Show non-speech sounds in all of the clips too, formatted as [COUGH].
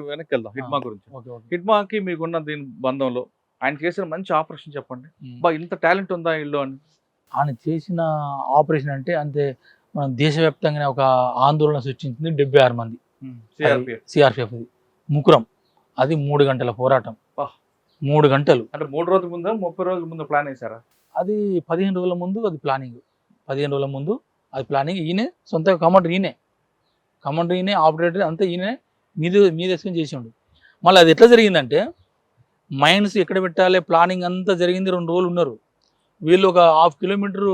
వెనక్కి వెళ్దాం హిడ్మా గురించి. హిడ్మాకి మీకున్న దీని బంధంలో ఆయన చేసిన మంచి ఆపరేషన్ చెప్పండి. బా ఇంత టాలెంట్ ఉందా ఇల్లు అని? ఆయన చేసిన ఆపరేషన్ అంటే అంతే మనం దేశవ్యాప్తంగానే ఒక ఆందోళన సృష్టించింది డెబ్బై ఆరు మంది. సిఆర్పిఎఫ్. సిఆర్పిఎఫ్ ముకురం. అది మూడు గంటల పోరాటం. మూడు గంటలు. అంటే మూడు రోజుల ముందు ముప్పై రోజుల ముందు ప్లాన్ వేసారా అది పదిహేను రోజుల ముందు అది ప్లానింగ్. పదిహేను రోజుల ముందు అది ప్లానింగ్. ఈయనే సొంత కమాండర్ ఈయనే. కమాండర్ ఈయనే ఆపరేటర్ అంతా ఈయనే మీద మీద వేసుకొని చేసిండు మళ్ళీ అది ఎట్లా జరిగిందంటే మైన్స్ ఎక్కడ పెట్టాలి ప్లానింగ్ అంతా జరిగింది రెండు రోజులు ఉన్నారు వీళ్ళు ఒక హాఫ్ కిలోమీటర్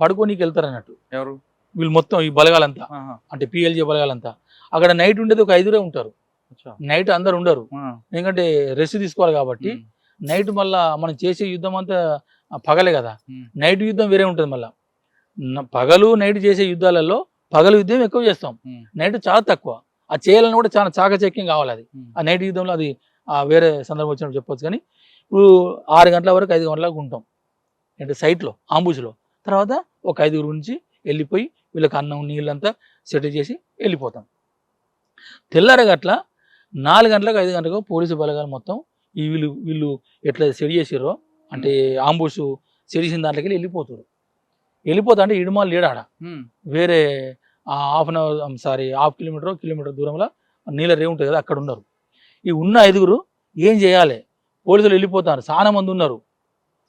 పడుకోనికి వెళ్తారు అన్నట్టు ఎవరు వీళ్ళు మొత్తం ఈ బలగాలంతా. అంటే పిఎల్జీ బలగాలంతా అక్కడ నైట్ ఉండేది ఒక ఐదుగురే ఉంటారు. నైట్ అందరు ఉండరు. ఎందుకంటే రెస్ట్ తీసుకోవాలి కాబట్టి. నైట్ మళ్ళా మనం చేసే యుద్ధం అంతా పగలే కదా. నైట్ యుద్ధం వేరే ఉంటుంది మళ్ళా పగలు నైట్ చేసే యుద్ధాలలో పగలు యుద్ధం ఎక్కువ చేస్తాం. నైట్ చాలా తక్కువ ఆ చేయాలని కూడా చాలా చాకచక్యం కావాలి అది. ఆ నైట్ యుద్ధంలో అది వేరే సందర్భం వచ్చినప్పుడు చెప్పొచ్చు కానీ ఇప్పుడు ఆరు గంటల వరకు ఐదు గంటలకు ఉంటాం. అంటే సైట్లో ఆంబుజ్లో. తర్వాత ఒక ఐదుగురు నుంచి వెళ్ళిపోయి వీళ్ళకి అన్నం నీళ్ళంతా సెటిల్ చేసి వెళ్ళిపోతాం. తెల్లారగట్ల నాలుగు గంటలకు ఐదు గంటలకు పోలీసు బలగాలు మొత్తం ఈ వీళ్ళు వీళ్ళు ఎట్లా సెడి చేసిరో అంటే ఆంబుష్ సెడిసిన దాంట్లోకి వెళ్ళి వెళ్ళిపోతారు. వెళ్ళిపోతా అంటే ఇడుమాలు లేడాడ. వేరే half an hour sorry half kilometre kilometre దూరంలో నీళ్ళ రే ఉంటుంది కదా అక్కడ ఉన్నారు. ఈ ఉన్న ఐదుగురు ఏం చేయాలి? పోలీసులు వెళ్ళిపోతారు చాలా మంది ఉన్నారు.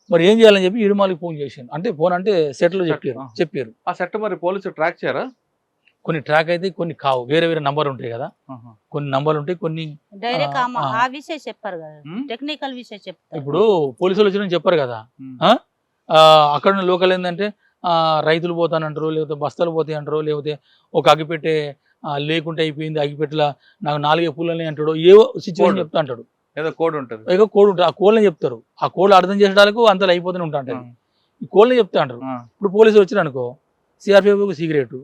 మరి ఏం చేయాలని చెప్పి ఇడుమాలకి ఫోన్ చేసాను అంటే ఫోన్ అంటే సెట్లో చెప్పారు. చెప్పారు. ఆ సెట్ మరి పోలీసులు ట్రాక్ చేయరా? కొన్ని ట్రాక్ అయితే కొన్ని కావు వేరే వేరే నంబర్ ఉంటాయి కదా. కొన్ని నంబర్లు ఉంటాయి కొన్ని డైరెక్ట్ ఆ, ఆ. ఆ. విషయం చెప్పారు కదా. ఉమ్. టెక్నికల్ విషయం చెప్తారు. ఇప్పుడు పోలీసులు వచ్చిన చెప్పారు కదా. అక్కడ ఉన్న లోకల్ ఏంటంటే రైతులు పోతానంటారు లేకపోతే బస్తాలు పోతాయి అంటారు లేకపోతే ఒక అగిపెట్టే లేకుంటే అయిపోయింది అగిపెట్టెల నాకు నాలుగే పూలని అంటాడు ఏవో సిచ్యువేషన్. చెప్తా అంటాడు. ఏదో కోడ్ ఉంటుంది. ఏదో కోడ్ ఉంటుంది. ఆ కోడ్ని చెప్తారు. ఆ కోడ్లు అర్థం చేసడానికి అంతలో అయిపోతూనే ఉంటా ఈ కోడ్ని చెప్తా అంటారు. ఇప్పుడు పోలీసులు వచ్చిన అనుకో సిఆర్పిఎఫ్ సిగరెట్.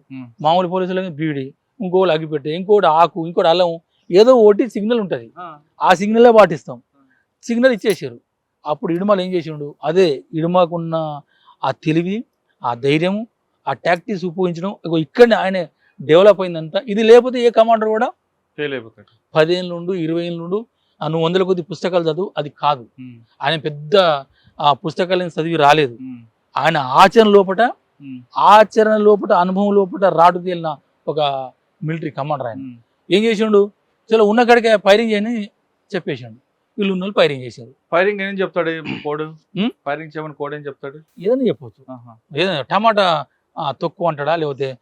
మామూలు పోలీసులకి బీడి ఇంకోటి అగిపెట్టే ఇంకోటి ఆకు ఇంకోటి అల్లం ఏదో ఒకటి సిగ్నల్ ఉంటుంది. ఆ. ఆ సిగ్నలే పాటిస్తాం. సిగ్నల్ ఇచ్చేసారు. అప్పుడు ఇడుమలు ఏం చేసిండు? అదే ఇడుమకున్న ఆ తెలివి ఆ ధైర్యము ఆ టాక్టిక్స్ ఉపయోగించడం ఇక్కడనే ఆయన డెవలప్ అయిందంతా ఇది లేకపోతే ఏ కమాండర్ కూడా పదిహేను నుండు ఇరవై ఏళ్ళ నుండు నువ్వు వందల కొద్ది పుస్తకాలు చదువు అది కాదు. ఆయన పెద్ద ఆ పుస్తకాలను చదివి రాలేదు. ఆయన ఆచరణ లోపట ఉమ్. ఆచరణ లోపట అనుభవం లోపట రాటు తేలిన ఒక మిలిటరీ కమాండర్ ఆయన. ఏం చేసిండు చలో ఉన్న కాడికే ఫైరింగ్ చేయని చెప్పేసిండు వీళ్ళు ఉన్న వాళ్ళు ఫైరింగ్ చేశారు. ఫైరింగ్ ఏం చెప్తాడు [CLEARS THROAT] కోడ్? ఫైరింగ్ చేయమని కోడ్ ఏం చెప్తాడు? ఏదైనా చెప్పొచ్చు. ఆహా. ఏదైనా టమాటా తొక్కు అంటాడా లేకపోతే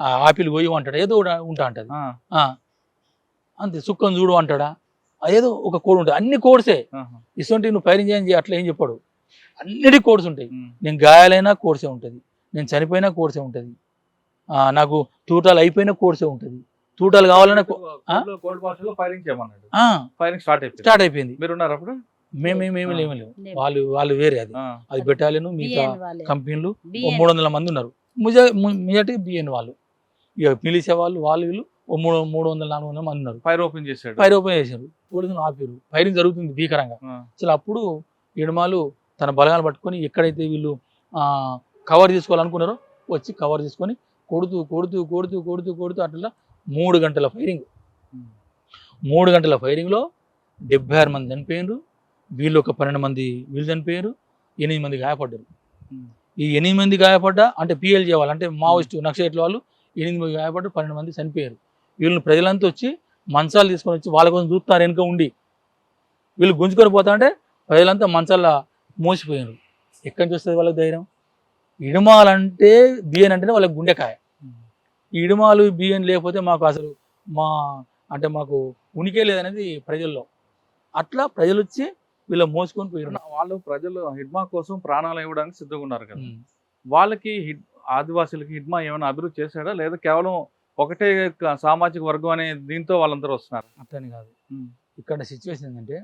ఆపిల్ గొయ్యి అంటాడా ఏదో ఉంటా అంటది. అంతే సుక్కం చూడు అంటాడా ఏదో ఒక కోడ్ ఉంటుంది అన్ని కోడ్సే. ఇటువంటి నువ్వు ఫైరింగ్ చేయని చేయ- అట్లా ఏం చెప్పాడు. అన్నిటి కోడ్స్ ఉంటాయి. నేను గాయాలైనా కోర్సే ఉంటుంది. నేను చనిపోయినా కోర్సే ఉంటుంది. నాకు తూటాలు అయిపోయినా కోర్సే ఉంటుంది. తూటాలు కావాలన్నా కో- ఆ? కోడ్ లో- కోడ్ భాషలో ఫైరింగ్ చేయమన్నాడు. ఆ, ఫైరింగ్ స్టార్ట్ అయిపోయింది. స్టార్ట్ అయిపోయింది. మీరు ఉన్నారు అప్పుడు మేమేమేమి. లేము లేవు. వాళ్ళు వాళ్ళు వేరే అది. అది బెటాలియన్ మిగతా కంపెనీలు మూడు వందల మంది ఉన్నారు. ముజ మిజటి బిఎన్ వాళ్ళు. ఇక పిలిచే వాళ్ళు వాళ్ళు వీళ్ళు మూడు మూడు వందల నాలుగు వందల మంది ఉన్నారు. ఫైర్ ఓపెన్ చేశాడు. ఫైర్ ఓపెన్ చేశారు. పోలీసులు ఆపారు ఫైరింగ్ జరుగుతుంది భీకరంగా. అసలు అప్పుడు ఇడమాలు తన బలగాలు పట్టుకొని ఎక్కడైతే వీళ్ళు కవర్ తీసుకోవాలనుకున్నారో వచ్చి కవర్ తీసుకొని కొడుతూ కొడుతూ కొడుతూ కొడుతూ కొడుతూ అట్లా మూడు గంటల ఫైరింగ్ మూడు గంటల ఫైరింగ్లో డెబ్బై ఆరు మంది చనిపోయారు వీళ్ళు ఒక పన్నెండు మంది వీళ్ళు చనిపోయారు ఎనిమిది మంది గాయపడ్డారు. ఈ ఎనిమిది మంది గాయపడ్డా అంటే పిఎల్ చేయాలి అంటే మావోయిస్టు నక్సలైట్ల వాళ్ళు ఎనిమిది మంది గాయపడ్డారు పన్నెండు మంది చనిపోయారు వీళ్ళని ప్రజలంతా వచ్చి మంచాలు తీసుకొని వచ్చి వాళ్ళ కోసం చూస్తున్నారు వెనుక ఉండి. వీళ్ళు గుంజుకొని పోతా అంటే ప్రజలంతా మంచాల మోసిపోయారు ఎక్కడి నుంచి వస్తుంది వాళ్ళకి ధైర్యం? ఇడమాలంటే బియ్యం అంటేనే వాళ్ళకి గుండెకాయ. ఇడుమాలు బియ్యం లేకపోతే మాకు అసలు మా అంటే మాకు ఉనికే లేదనేది ప్రజల్లో. అట్లా ప్రజలు వచ్చి వీళ్ళు మోసుకొని పోయారు వాళ్ళు ప్రజలు హిడ్మా కోసం ప్రాణాలు ఇవ్వడానికి సిద్ధంగా ఉన్నారు కదా. వాళ్ళకి హిడ్ ఆదివాసులకి హిడ్మా ఏమైనా అభివృద్ధి చేశాడా? లేదా కేవలం ఒకటే సామాజిక వర్గం అనే దీంతో వాళ్ళందరూ వస్తున్నారు? అట్లని కాదు. ఇక్కడ సిచ్యువేషన్ ఏంటంటే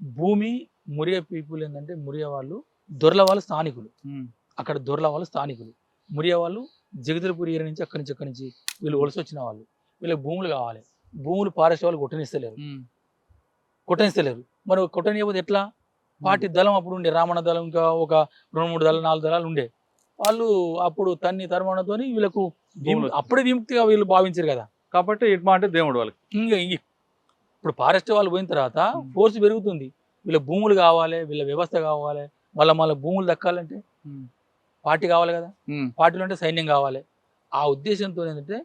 భూమి మురియ పీపుల్ ఏంటంటే మురియ వాళ్ళు దొరల వాళ్ళు స్థానికులు. అక్కడ దొరల వాళ్ళు స్థానికులు. మురియ వాళ్ళు జగదలపూరి ఏరియా నుంచి అక్కడి నుంచి అక్కడి నుంచి వీళ్ళు వలస వచ్చిన వాళ్ళు. వీళ్ళకి భూములు కావాలి. భూములు ఫారెస్ట్ వాళ్ళు కొట్టనిస్తలేరు. కొట్టనిస్తలేరు. మరి కొట్టనియకపోతే ఎట్లా? పార్టీ దళం అప్పుడు ఉండే రామణ దళం ఇంకా ఒక రెండు మూడు దళాలు నాలుగు దళాలు ఉండే. వాళ్ళు అప్పుడు తన్ని తరుమానతోని వీళ్ళకు అప్పుడే విముక్తిగా వీళ్ళు భావించారు కదా. కాబట్టి హిడ్మా అంటే దేవుడు వాళ్ళకి. ఇంకా ఇంక ఇప్పుడు ఫారెస్ట్ వాళ్ళు పోయిన తర్వాత. ఫోర్స్ పెరుగుతుంది. వీళ్ళ భూములు కావాలి వీళ్ళ వ్యవస్థ కావాలి. వాళ్ళ మళ్ళీ భూములు దక్కాలంటే. పార్టీ కావాలి కదా. పార్టీలు అంటే సైన్యం కావాలి ఆ ఉద్దేశంతో ఏంటంటే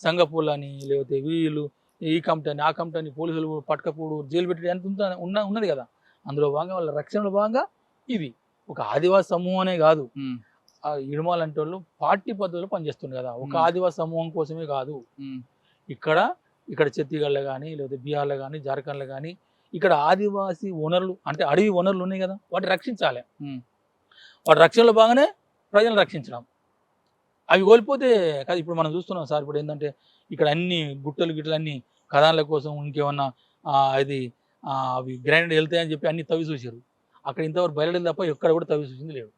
సంఘపూల్ అని లేకపోతే వీళ్ళు ఈ కమిటీ అని ఆ కమిటీ అని పోలీసులు పట్టకపోడు జైలు పెట్టి ఎంత ఉన్న ఉన్నది కదా అందులో భాగంగా వాళ్ళ రక్షణలో భాగంగా ఇది ఒక ఆదివాసి సమూహం అనే కాదు. ఆ ఇడుమాలు అంటే వాళ్ళు పార్టీ పద్ధతిలో పనిచేస్తుంది కదా ఒక. ఆదివాసి సమూహం కోసమే కాదు. ఇక్కడ ఇక్కడ ఛత్తీస్గఢ్లో కానీ లేదా బీహార్లో కానీ జార్ఖండ్లో కానీ ఇక్కడ ఆదివాసి వనరులు అంటే అడవి వనరులు ఉన్నాయి కదా వాటిని రక్షించాలి. వాటి రక్షణలో బాగానే ప్రజలను రక్షించడం. అవి కోల్పోతే కాదు ఇప్పుడు మనం చూస్తున్నాం సార్ ఇప్పుడు ఏంటంటే ఇక్కడ అన్ని గుట్టలు గిట్టలు అన్ని కథాల కోసం ఇంకేమన్నా అది అవి గ్రైండ్ వెళ్తాయని చెప్పి అన్ని తవ్వి చూసారు అక్కడ ఇంతవరకు బయలుదేరి తప్ప ఎక్కడ కూడా తవ్వి చూసింది లేదు.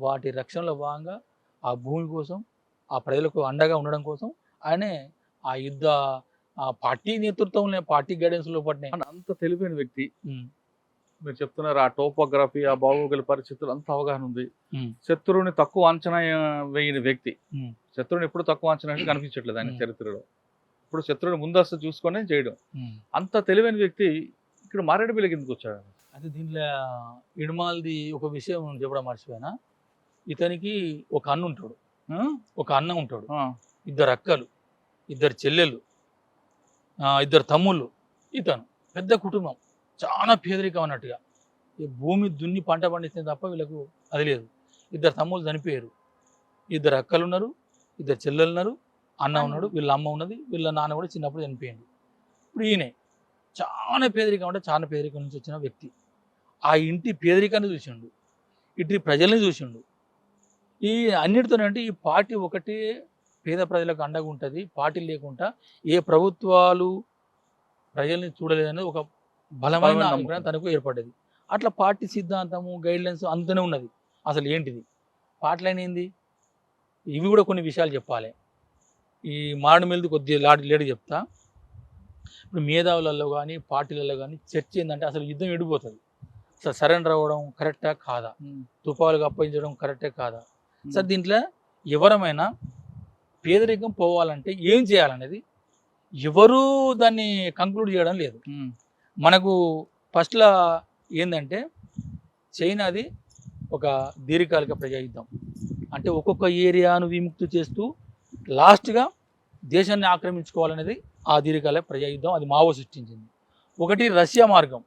వాటి రక్షణలో భాగంగా ఆ భూమి కోసం ఆ ప్రజలకు అండగా ఉండడం కోసం ఆయనే ఆ యుద్ధ ఆ పార్టీ నేతృత్వంలో పార్టీ గైడెన్స్లో పడినాయి అంత- అంత తెలివైన వ్యక్తి మీరు చెప్తున్నారు ఆ టోపోగ్రఫీ ఆ భౌగోళిక పరిస్థితులు అంత అవగాహన ఉంది. శత్రువుని తక్కువ అంచనా వేయని వ్యక్తి. శత్రువుని ఎప్పుడు తక్కువ అంచనా కనిపించట్లేదు ఆయన. చరిత్రలో. ఇప్పుడు శత్రువుని ముందస్తు చూసుకొని చేయడం. అంత తెలివైన వ్యక్తి ఇక్కడ మారేడుమిల్లకి ఎందుకు వచ్చాడు. అయితే దీంట్లో ఇడుమాల్ది ఒక విషయం చెప్పడం మర్చిపోయినా? ఇతనికి ఒక అన్న ఉంటాడు? ఒక అన్న ఉంటాడు. ఇద్దరు అక్కలు ఇద్దరు చెల్లెళ్ళు ఇద్దరు తమ్ముళ్ళు ఇతను. పెద్ద కుటుంబం. చాలా పేదరికం అన్నట్టుగా. ఈ భూమి దున్ని పంట పండిస్తే తప్ప వీళ్ళకు అది లేదు. ఇద్దరు తమ్ముళ్ళు చనిపోయారు. ఇద్దరు అక్కలు ఉన్నారు ఇద్దరు చెల్లెలు ఉన్నారు అన్న ఉన్నాడు వీళ్ళ అమ్మ ఉన్నది వీళ్ళ నాన్న కూడా చిన్నప్పుడు చనిపోయింది ఇప్పుడు ఈయనే చాలా పేదరికం అంటే చాలా పేదరికం నుంచి వచ్చిన వ్యక్తి. ఆ ఇంటి పేదరికాన్ని చూసిండు ఇటు ప్రజల్ని చూసిండు. ఈ అన్నిటితోనంటే ఈ పార్టీ ఒకటే పేద ప్రజలకు అండగా ఉంటుంది పార్టీ లేకుండా ఏ ప్రభుత్వాలు ప్రజల్ని చూడలేదని ఒక బలమైన. అభిప్రాయం తనకు ఏర్పడ్డది. అట్లా పార్టీ సిద్ధాంతము గైడ్లైన్స్ అంతనే ఉన్నది. అసలు ఏంటిది? పార్టీలైన ఏంది? ఇవి కూడా కొన్ని విషయాలు చెప్పాలి. ఈ మీద కొద్దిగా లాడి లేడు చెప్తా. ఇప్పుడు మేధావులలో కానీ పార్టీలలో కానీ చర్చ ఏంటంటే అసలు యుద్ధం ఎడిపోతుంది. అసలు సరెండర్ అవ్వడం కరెక్టా కాదా. తుపాకులకు అప్పగించడం కరెక్టే కాదా. సార్ దీంట్లో ఎవరమైనా పేదరికం పోవాలంటే ఏం చేయాలనేది ఎవరు దాన్ని కంక్లూడ్ చేయడం లేదు. మనకు ఫస్ట్లో ఏంటంటే చైనాది ఒక దీర్ఘకాలిక ప్రజాయుద్ధం అంటే ఒక్కొక్క ఏరియాను విముక్తి చేస్తూ లాస్ట్గా దేశాన్ని ఆక్రమించుకోవాలనేది ఆ దీర్ఘకాలిక ప్రజాయుద్ధం అది మావో సృష్టించింది. ఒకటి రష్యా మార్గం.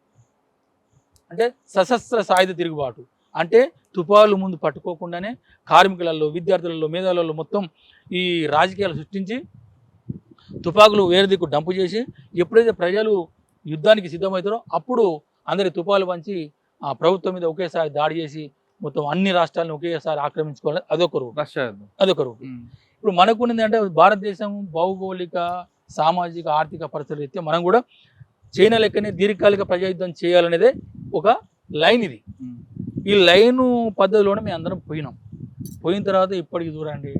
అంటే సశస్త్ర సాయుధ తిరుగుబాటు. అంటే తుపాకులు ముందు పట్టుకోకుండానే కార్మికులలో విద్యార్థులలో మేధావులలో మొత్తం ఈ రాజకీయాలు సృష్టించి తుపాకులు వేరే దిక్కు డంపు చేసి ఎప్పుడైతే ప్రజలు యుద్ధానికి సిద్ధమవుతారో అప్పుడు అందరి తుపాకులు పంచి ఆ ప్రభుత్వం మీద ఒకేసారి దాడి చేసి మొత్తం అన్ని రాష్ట్రాలను ఒకేసారి ఆక్రమించుకోవాలి అదొక యుద్ధం. అదొక ఉమ్. ఇప్పుడు మనకు ఉన్నది అంటే భారతదేశం భౌగోళిక సామాజిక ఆర్థిక పరిస్థితులు రీత్యా మనం కూడా చైనా లెక్కనే దీర్ఘకాలిక ప్రజాయుద్ధం చేయాలనేదే ఒక లైన్ ఇది. ఈ లైను పద్ధతిలోనే మేము అందరం పోయినాం పోయిన తర్వాత ఇప్పటికి చూడండి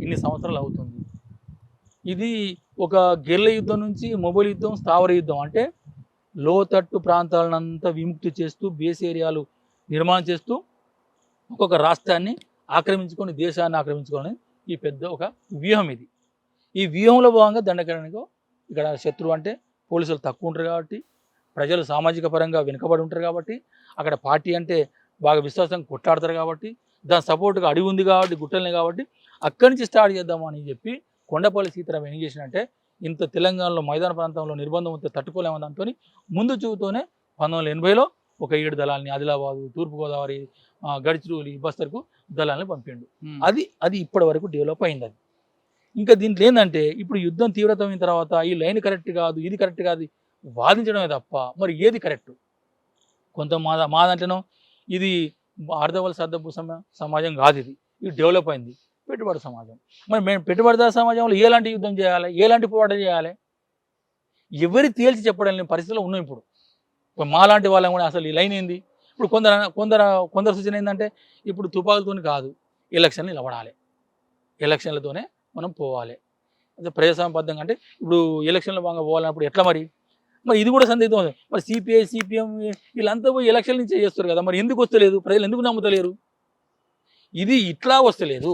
ఇన్ని సంవత్సరాలు అవుతుంది ఇది ఒక గెర్ల యుద్ధం నుంచి మొబైల్ యుద్ధం స్థావర యుద్ధం. అంటే లోతట్టు ప్రాంతాలనంతా విముక్తి చేస్తూ బేస్ ఏరియాలు నిర్మాణం చేస్తూ ఒక్కొక్క రాష్ట్రాన్ని ఆక్రమించుకొని దేశాన్ని ఆక్రమించుకొని ఈ పెద్ద ఒక వ్యూహం ఇది. ఈ వ్యూహంలో భాగంగా దండకరణకు ఇక్కడ శత్రువు అంటే పోలీసులు తక్కువ ఉంటారు కాబట్టి ప్రజలు సామాజిక పరంగా వెనుకబడి ఉంటారు కాబట్టి అక్కడ పార్టీ అంటే బాగా విశ్వాసంగా కొట్లాడతారు కాబట్టి దాని సపోర్ట్గా అడిగి ఉంది కాబట్టి గుట్టలనే కాబట్టి అక్కడి నుంచి స్టార్ట్ చేద్దాం అని చెప్పి కొండపల్లి సీతారాం ఏం చేసినంటే ఇంత తెలంగాణలో మైదాన ప్రాంతంలో నిర్బంధం ఉంటే తట్టుకోలేమని దాంతో ముందు చూపుతోనే పంతొమ్మిది వందల ఎనభైలో ఒక ఏడు దళాలని ఆదిలాబాదు తూర్పుగోదావరి గడిచిరోలి బస్తర్కు దళాలని పంపిండు. అది అది ఇప్పటి వరకు డెవలప్ అయింది అది. ఇంకా దీంట్లో ఏంటంటే ఇప్పుడు యుద్ధం తీవ్రతమైన తర్వాత ఈ లైన్ కరెక్ట్ కాదు ఇది కరెక్ట్ కాదు వాదించడమే తప్ప మరి ఏది కరెక్ట్? కొంత మా మా దాంట్లోనో ఇది అర్ధవల సర్దపు సమ సమాజం కాదు ఇది. ఇది డెవలప్ అయింది. పెట్టుబడి సమాజం. మరి మేము పెట్టుబడిదారు సమాజంలో ఎలాంటి యుద్ధం చేయాలి? ఎలాంటి పోరాటం చేయాలి? ఎవరి తేల్చి చెప్పడం లేని పరిస్థితిలో ఉన్నాయి ఇప్పుడు. మాలాంటి వాళ్ళం కూడా అసలు ఈ లైన్ ఏంది? ఇప్పుడు కొందరు కొందరు కొందరు సూచన ఏంటంటే ఇప్పుడు తుపాకులతో కాదు ఎలక్షన్లు నిలబడాలి. ఎలక్షన్లతోనే మనం పోవాలి. అంటే ప్రజాస్వామ్యబద్ధంగా అంటే ఇప్పుడు ఎలక్షన్లో బాగా పోవాలన్నప్పుడు ఎట్లా మరి? మరి ఇది కూడా సందిగ్ధం ఉంది. మరి సిపిఐ సిపిఎం వీళ్ళంతా పోయి ఎలక్షన్ నుంచే చేస్తారు కదా మరి ఎందుకు వస్తలేదు? ప్రజలు ఎందుకు నమ్ముతలేరు? ఇది ఇట్లా వస్తలేదు.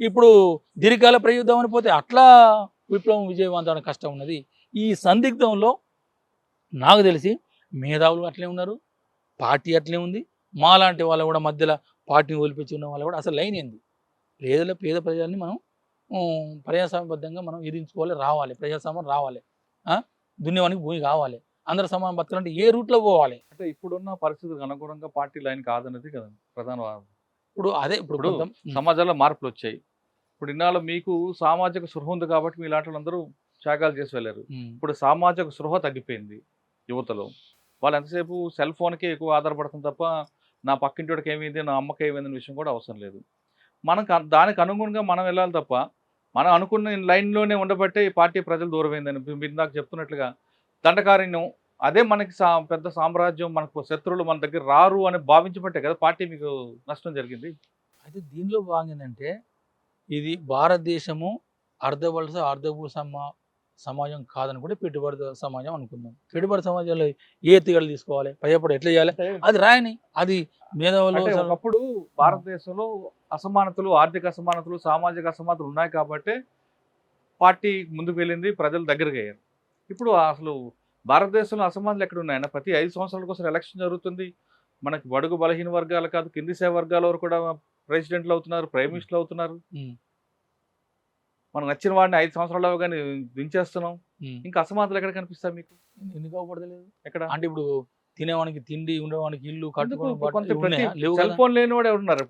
ఇప్పుడు దీర్ఘకాల ప్రయుద్ధం అని పోతే అట్లా విప్లవం విజయవంతం కష్టం ఉన్నది. ఈ సందిగ్ధంలో నాకు తెలిసి మేధావులు అట్లే ఉన్నారు పార్టీ అట్లే ఉంది. మా లాంటి వాళ్ళు కూడా మధ్యలో పార్టీని వదిలిపించి ఉన్న వాళ్ళు కూడా అసలు లైన్ ఏంది? పేదల పేద ప్రజల్ని మనం ప్రజాస్వామ్యబద్ధంగా మనం ఎదిరించుకోవాలి రావాలి. ప్రజాస్వామ్యం రావాలి. ఆ? దున్నేవానికి భూమి కావాలి. అందరు సమానం బతకాలంటే ఏ రూట్లో పోవాలి? అంటే ఇప్పుడున్న పరిస్థితులకు అనుగుణంగా పార్టీ లైన్ కాదన్నది కదా ప్రధాన ఇప్పుడు అదే ఇప్పుడు సమాజంలో మార్పులు వచ్చాయి ఇప్పుడు ఇన్నాళ్ళు మీకు సామాజిక స్పృహ ఉంది కాబట్టి మీ లాంటి వాళ్ళందరూ త్యాగాలు చేసి వెళ్ళారు. ఇప్పుడు సామాజిక స్పృహ తగ్గిపోయింది యువతలో. వాళ్ళు ఎంతసేపు సెల్ ఫోన్కే ఎక్కువ ఆధారపడుతుంది తప్ప నా పక్కింటి వాడికి ఏమైంది నా అమ్మకి ఏమైంది అనే విషయం కూడా అవసరం లేదు. మనకు అన్- దానికి అనుగుణంగా మనం వెళ్ళాలి తప్ప మనం అనుకున్న లైన్లోనే ఉండబట్టే పార్టీ ప్రజలు దూరమైందని మీరు నాకు చెప్తున్నట్లుగా దండకారణ్యం అదే మనకి సా పెద్ద సామ్రాజ్యం మనకు శత్రువులు మన దగ్గర రారు అని భావించబట్టే కదా పార్టీ మీకు నష్టం జరిగింది? అయితే దీనిలో ఏంటంటే ఇది భారతదేశము అర్ధవలస అర్ధభూ సమా సమాజం కాదని కూడా పెట్టుబడి సమాజం అనుకుందాం. పెట్టుబడి సమాజంలో ఏ ఎత్తుగడలు తీసుకోవాలి? భయపడి ఎట్లా చేయాలి? అది రాయని అది మేధావులు ఒకప్పుడు భారతదేశంలో అసమానతలు ఆర్థిక అసమానతలు సామాజిక అసమానతలు ఉన్నాయి కాబట్టి పార్టీ ముందుకు వెళ్ళింది ప్రజలు దగ్గరకు అయ్యారు. ఇప్పుడు అసలు భారతదేశంలో అసమానతలు ఎక్కడ ఉన్నాయన్న ప్రతి ఐదు సంవత్సరాల కోసం ఎలక్షన్ జరుగుతుంది. మనకి బడుగు బలహీన వర్గాలు కాదు కింది సేవ వర్గాల వరకు కూడా ప్రెసిడెంట్లు అవుతున్నారు ప్రైమ్ మినిస్టర్లు అవుతున్నారు. మనకు నచ్చిన వాడిని ఐదు సంవత్సరాలు అవగానే దించేస్తున్నాం. ఇంకా అసమానతలు ఎక్కడ కనిపిస్తాయి మీకు? ఎందుకు అవ్వబడలేదు ఎక్కడ? అంటే ఇప్పుడు తినేవానికి తిండి ఉండేవానికి ఇల్లు కట్టుకోవడం సెల్ ఫోన్ లేని వాడు ఎవరున్నారు?